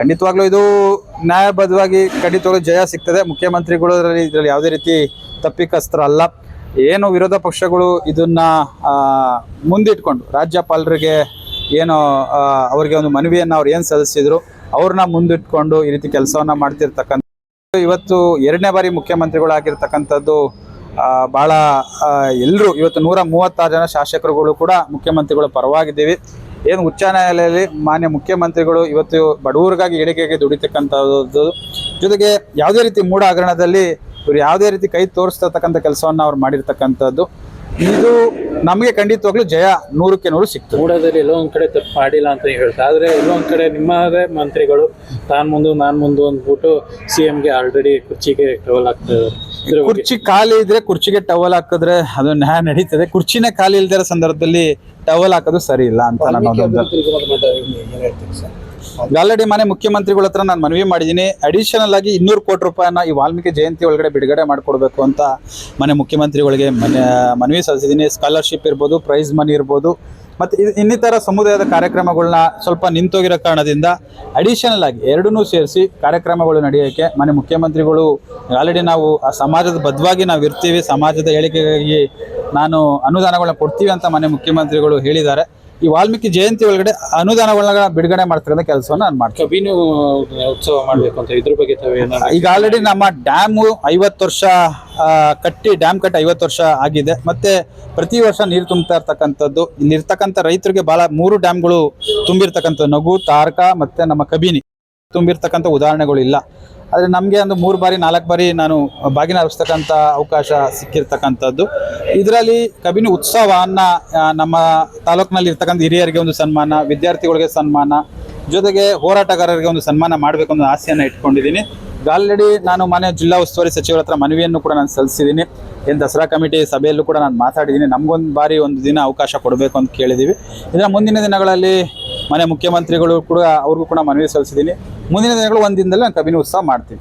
ಖಂಡಿತವಾಗ್ಲೂ ಇದು ನ್ಯಾಯಬದ್ಧವಾಗಿ ಖಂಡಿತವಾಗ್ಲೂ ಜಯ ಸಿಗ್ತದೆ. ಮುಖ್ಯಮಂತ್ರಿಗಳು ಇದರಲ್ಲಿ ಯಾವುದೇ ರೀತಿ ತಪ್ಪಿಕಸ್ತ್ರ ಅಲ್ಲ ಏನು ವಿರೋಧ ಪಕ್ಷಗಳು ಇದನ್ನ ಮುಂದಿಟ್ಕೊಂಡು, ರಾಜ್ಯಪಾಲರಿಗೆ ಏನು ಅವರಿಗೆ ಒಂದು ಮನವಿಯನ್ನು ಅವ್ರು ಏನು ಸಲ್ಲಿಸಿದ್ರು, ಅವ್ರನ್ನ ಮುಂದಿಟ್ಕೊಂಡು ಈ ರೀತಿ ಕೆಲಸವನ್ನ ಮಾಡ್ತಿರ್ತಕ್ಕಂಥ ಇವತ್ತು ಎರಡನೇ ಬಾರಿ ಮುಖ್ಯಮಂತ್ರಿಗಳು ಆಗಿರ್ತಕ್ಕಂಥದ್ದು ಬಹಳ ಎಲ್ಲರೂ ಇವತ್ತು ನೂರ ಮೂವತ್ತಾರು ಜನ ಶಾಸಕರುಗಳು ಕೂಡ ಮುಖ್ಯಮಂತ್ರಿಗಳು ಪರವಾಗಿದ್ದೀವಿ. ಏನು ಉಚ್ಚ ನ್ಯಾಯಾಲಯದಲ್ಲಿ ಮಾನ್ಯ ಮುಖ್ಯಮಂತ್ರಿಗಳು ಇವತ್ತು ಬಡವರಿಗಾಗಿ ಏಳಿಗೆಗೆ ದುಡಿತಕ್ಕಂಥದ್ದು. ಜೊತೆಗೆ ಯಾವುದೇ ರೀತಿ ಮೂಢ ಹಗರಣದಲ್ಲಿ ಇವ್ರು ಯಾವುದೇ ರೀತಿ ಕೈ ತೋರಿಸ್ತಕ್ಕಂಥ ಕೆಲಸವನ್ನು ಅವ್ರು ಮಾಡಿರ್ತಕ್ಕಂಥದ್ದು. ಇದು ನಮಗೆ ಖಂಡಿತವಾಗ್ಲೂ ಜಯ ನೂರಕ್ಕೆ ನೂರು ಸಿಕ್ತು. ಮೂಡದಲ್ಲಿ ಎಲ್ಲೋ ಒಂದ್ ಕಡೆ ತಪ್ಪು ಮಾಡಿಲ್ಲ ಅಂತ ಹೇಳ್ತಾ ಆದ್ರೆ ಎಲ್ಲೋ ಒಂದ್ ಕಡೆ ನಿಮ್ಮದೇ ಮಂತ್ರಿಗಳು ತಾನ್ ಮುಂದೆ ನಾನ್ ಮುಂದೆ ಅಂದ್ಬಿಟ್ಟು ಸಿ ಗೆ ಆಲ್ರೆಡಿ ಕುರ್ಚಿಗೆ ಟವಲ್ ಹಾಕ್ತಾ ಇದ್ದಾರೆ. ಕುರ್ಚಿ ಖಾಲಿ ಇದ್ರೆ ಕುರ್ಚಿಗೆ ಟವಲ್ ಹಾಕಿದ್ರೆ ಅದು ನ್ಯಾಯ ನಡೀತದೆ. ಕುರ್ಚಿನೇ ಖಾಲಿ ಇಲ್ದಿರೋ ಸಂದರ್ಭದಲ್ಲಿ ಟವಲ್ ಹಾಕೋದು ಸರಿ ಇಲ್ಲ ಅಂತ ನನ್ನ ಆಲ್ರೆಡಿ ಮನೆ ಮುಖ್ಯಮಂತ್ರಿಗಳ ಹತ್ರ ನಾನು ಮನವಿ ಮಾಡಿದ್ದೀನಿ ಅಡಿಷನಲ್ ಆಗಿ ಇನ್ನೂರು ಕೋಟಿ ರೂಪಾಯಿನ ಈ ವಾಲ್ಮೀಕಿ ಜಯಂತಿ ಒಳಗಡೆ ಬಿಡುಗಡೆ ಮಾಡಿಕೊಡ್ಬೇಕು ಅಂತ ಮನೆ ಮುಖ್ಯಮಂತ್ರಿಗಳಿಗೆ ಮನೆ, ಮನವಿ ಸಲ್ಲಿಸಿದ್ದೀನಿ ಸ್ಕಾಲರ್ಶಿಪ್ ಇರ್ಬೋದು ಪ್ರೈಸ್ ಮನಿ ಇರ್ಬೋದು. ಮತ್ತು ಇನ್ನಿತರ ಸಮುದಾಯದ ಕಾರ್ಯಕ್ರಮಗಳನ್ನ ಸ್ವಲ್ಪ ನಿಂತೋಗಿರೋ ಕಾರಣದಿಂದ ಅಡಿಷನಲ್ ಆಗಿ ಎರಡನ್ನೂ ಸೇರಿಸಿ ಕಾರ್ಯಕ್ರಮಗಳು ನಡೆಯೋಕ್ಕೆ ಮನೆ ಮುಖ್ಯಮಂತ್ರಿಗಳು ಆಲ್ರೆಡಿ ನಾವು ಆ ಸಮಾಜದ ಬದ್ಧವಾಗಿ ನಾವು ಇರ್ತೀವಿ. ಸಮಾಜದ ಏಳಿಗೆಗಾಗಿ ನಾನು ಅನುದಾನಗಳನ್ನ ಕೊಡ್ತೀವಿ ಅಂತ ಮನೆ ಮುಖ್ಯಮಂತ್ರಿಗಳು ಹೇಳಿದ್ದಾರೆ. ಈ ವಾಲ್ಮೀಕಿ ಜಯಂತಿ ಒಳಗಡೆ ಅನುದಾನಗಳನ್ನ ಬಿಡುಗಡೆ ಮಾಡ್ತಿರೋ ಕೆಲಸವನ್ನು ನಾನು ಮಾಡ್ತೀನಿ. ಕಬಿನು ಉತ್ಸವ ಮಾಡಬೇಕು ಅಂತ ಇದ್ರ ಬಗ್ಗೆ ಈಗ ಆಲ್ರೆಡಿ ನಮ್ಮ ಡ್ಯಾಮು ಐವತ್ತು ವರ್ಷ ಕಟ್ಟಿ ಡ್ಯಾಮ್ ಕಟ್ಟಿ ಐವತ್ತು ವರ್ಷ ಆಗಿದೆ. ಮತ್ತೆ ಪ್ರತಿ ವರ್ಷ ನೀರು ತುಂಬ್ತಾ ಇರ್ತಕ್ಕಂಥದ್ದು ಇಲ್ಲಿರ್ತಕ್ಕಂಥ ರೈತರಿಗೆ ಬಹಳ ಮೂರು ಡ್ಯಾಮ್ಗಳು ತುಂಬಿರ್ತಕ್ಕಂಥ ನಗು ತಾರಕ ಮತ್ತೆ ನಮ್ಮ ಕಬಿನಿ. ತುಂಬಿರ್ತಕ್ಕಂಥ ಉದಾಹರಣೆಗಳು ಇಲ್ಲ ಆದರೆ ನಮಗೆ ಒಂದು ಮೂರು ಬಾರಿ, ನಾಲ್ಕು ಬಾರಿ ನಾನು ಬಾಗಿನ ಹರಿಸ್ತಕ್ಕಂಥ ಅವಕಾಶ ಸಿಕ್ಕಿರ್ತಕ್ಕಂಥದ್ದು. ಇದರಲ್ಲಿ ಕಬಿನಿ ಉತ್ಸವ ಅನ್ನ ನಮ್ಮ ತಾಲೂಕಿನಲ್ಲಿ ಇರ್ತಕ್ಕಂಥ ಹಿರಿಯರಿಗೆ ಒಂದು ಸನ್ಮಾನ, ವಿದ್ಯಾರ್ಥಿಗಳಿಗೆ ಸನ್ಮಾನ, ಜೊತೆಗೆ ಹೋರಾಟಗಾರರಿಗೆ ಒಂದು ಸನ್ಮಾನ ಮಾಡಬೇಕು ಅನ್ನೋ ಆಸೆಯನ್ನು ಇಟ್ಕೊಂಡಿದ್ದೀನಿ. ಆಲ್ರೆಡಿ ನಾನು ಮನೆ ಜಿಲ್ಲಾ ಉಸ್ತುವಾರಿ ಸಚಿವರ ಹತ್ರ ಮನವಿಯನ್ನು ಕೂಡ ನಾನು ಸಲ್ಲಿಸಿದ್ದೀನಿ. ಏನು ದಸರಾ ಕಮಿಟಿ ಸಭೆಯಲ್ಲೂ ಕೂಡ ನಾನು ಮಾತಾಡಿದ್ದೀನಿ. ನಮಗೊಂದು ಬಾರಿ ಒಂದು ದಿನ ಅವಕಾಶ ಕೊಡಬೇಕು ಅಂತ ಕೇಳಿದ್ದೀವಿ. ಇದರ ಮುಂದಿನ ದಿನಗಳಲ್ಲಿ ಮನೆ ಮುಖ್ಯಮಂತ್ರಿಗಳು ಕೂಡ ಅವ್ರಿಗೂ ಕೂಡ ಮನವಿ ಸಲ್ಲಿಸಿದ್ದೀನಿ. ಮುಂದಿನ ದಿನಗಳು ಒಂದಿನದಲ್ಲಿ ದಿನದಲ್ಲಿ ನಾನು ಕಬಿನಿ ಉತ್ಸವ ಮಾಡ್ತೀನಿ.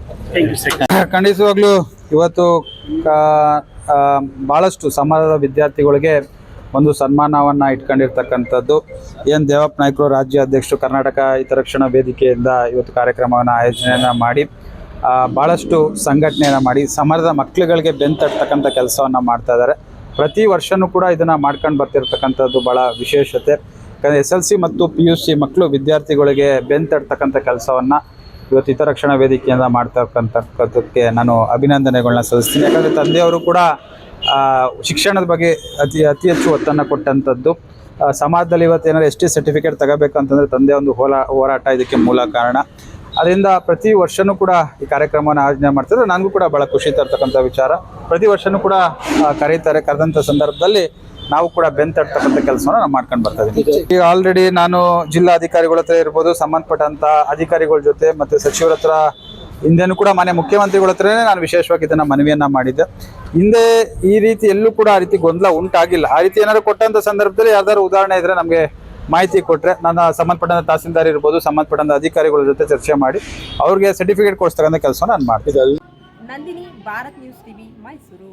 ಖಂಡಿತವಾಗ್ಲೂ ಇವತ್ತು ಬಹಳಷ್ಟು ಭಾಳಷ್ಟು ಸಮಾಜದ ವಿದ್ಯಾರ್ಥಿಗಳಿಗೆ ಒಂದು ಸನ್ಮಾನವನ್ನು ಇಟ್ಕೊಂಡಿರ್ತಕ್ಕಂಥದ್ದು. ಏನು ದೇವಪ್ಪ ನಾಯ್ಕರು ರಾಜ್ಯ ಅಧ್ಯಕ್ಷರು ಕರ್ನಾಟಕ ಹಿತರಕ್ಷಣಾ ವೇದಿಕೆಯಿಂದ ಇವತ್ತು ಕಾರ್ಯಕ್ರಮವನ್ನು ಆಯೋಜನೆಯನ್ನು ಮಾಡಿ ಭಾಳಷ್ಟು ಸಂಘಟನೆಯನ್ನು ಮಾಡಿ ಸಮಾಜದ ಮಕ್ಕಳುಗಳಿಗೆ ಬೆಂತಟ್ಟತಕ್ಕಂಥ ಕೆಲಸವನ್ನು ಮಾಡ್ತಾ ಇದ್ದಾರೆ. ಪ್ರತಿ ವರ್ಷವೂ ಕೂಡ ಇದನ್ನು ಮಾಡ್ಕೊಂಡು ಬರ್ತಿರ್ತಕ್ಕಂಥದ್ದು ಭಾಳ ವಿಶೇಷತೆ. ಎಸ್ ಎಲ್ ಸಿ ಮತ್ತು ಪಿ ಯು ಸಿ ಮಕ್ಕಳು ವಿದ್ಯಾರ್ಥಿಗಳಿಗೆ ಬೆಂತಡ್ತಕ್ಕಂಥ ಕೆಲಸವನ್ನು ಇವತ್ತು ಹಿತರಕ್ಷಣಾ ವೇದಿಕೆಯಿಂದ ಮಾಡ್ತಕ್ಕಂಥಕ್ಕಂಥದ್ದಕ್ಕೆ ನಾನು ಅಭಿನಂದನೆಗಳನ್ನ ಸಲ್ಲಿಸ್ತೀನಿ. ಯಾಕಂದರೆ ತಂದೆಯವರು ಕೂಡ ಶಿಕ್ಷಣದ ಬಗ್ಗೆ ಅತಿ ಅತಿ ಹೆಚ್ಚು ಒತ್ತನ್ನು ಕೊಟ್ಟಂಥದ್ದು. ಸಮಾಜದಲ್ಲಿ ಇವತ್ತು ಏನಾದ್ರು ಎಸ್ ಸರ್ಟಿಫಿಕೇಟ್ ತಗೋಬೇಕಂತಂದರೆ ತಂದೆ ಒಂದು ಹೋಲಾ, ಹೋರಾಟ ಇದಕ್ಕೆ ಮೂಲ ಕಾರಣ. ಅದರಿಂದ ಪ್ರತಿ ವರ್ಷವೂ ಕೂಡ ಈ ಕಾರ್ಯಕ್ರಮವನ್ನು ಆಯೋಜನೆ ಮಾಡ್ತಾರೆ ನನಗೂ ಕೂಡ ಭಾಳ ಖುಷಿ ತರ್ತಕ್ಕಂಥ ವಿಚಾರ. ಪ್ರತಿ ವರ್ಷವೂ ಕೂಡ ಕರೀತಾರೆ. ಕರೆದಂಥ ಸಂದರ್ಭದಲ್ಲಿ ನಾವು ಕೂಡ ಬೆಂತಟ್ಟತಕ್ಕಂಥ ಕೆಲಸವನ್ನು ನಾವು ಮಾಡ್ಕೊಂಡು ಬರ್ತಾ ಇದ್ದೀವಿ ಈಗ ಆಲ್ರೆಡಿ ನಾನು ಜಿಲ್ಲಾ ಅಧಿಕಾರಿಗಳ ಹತ್ರ ಇರ್ಬೋದು ಸಂಬಂಧಪಟ್ಟಂತ ಅಧಿಕಾರಿಗಳ ಜೊತೆ ಮತ್ತೆ ಸಚಿವರ ಹತ್ರ ಹಿಂದೆನೂ ಕೂಡ ಮನೆ ಮುಖ್ಯಮಂತ್ರಿಗಳ ಹತ್ರನೇ ನಾನು ವಿಶೇಷವಾಗಿ ಇದನ್ನ ಮನವಿಯನ್ನ ಮಾಡಿದ್ದೆ. ಹಿಂದೆ ಈ ರೀತಿ ಎಲ್ಲೂ ಕೂಡ ಆ ರೀತಿ ಗೊಂದಲ ಉಂಟಾಗಿಲ್ಲ. ಆ ರೀತಿ ಏನಾದ್ರು ಕೊಟ್ಟಂತ ಸಂದರ್ಭದಲ್ಲಿ ಯಾವ್ದಾದ್ರು ಉದಾಹರಣೆ ಇದ್ರೆ ನಮಗೆ ಮಾಹಿತಿ ಕೊಟ್ರೆ ನನ್ನ ಸಂಬಂಧಪಟ್ಟಂತ ತಹಸೀಲ್ದಾರ್ ಇರ್ಬೋದು ಸಂಬಂಧಪಟ್ಟಂತ ಅಧಿಕಾರಿಗಳ ಜೊತೆ ಚರ್ಚೆ ಮಾಡಿ ಅವ್ರಿಗೆ ಸರ್ಟಿಫಿಕೇಟ್ ಕೊಡಿಸ್ತಕ್ಕಂಥ ಕೆಲಸ ನಾನು ಮಾಡ್ತಿದ್ದೆ. Nandini Bharat news TV Mysuru.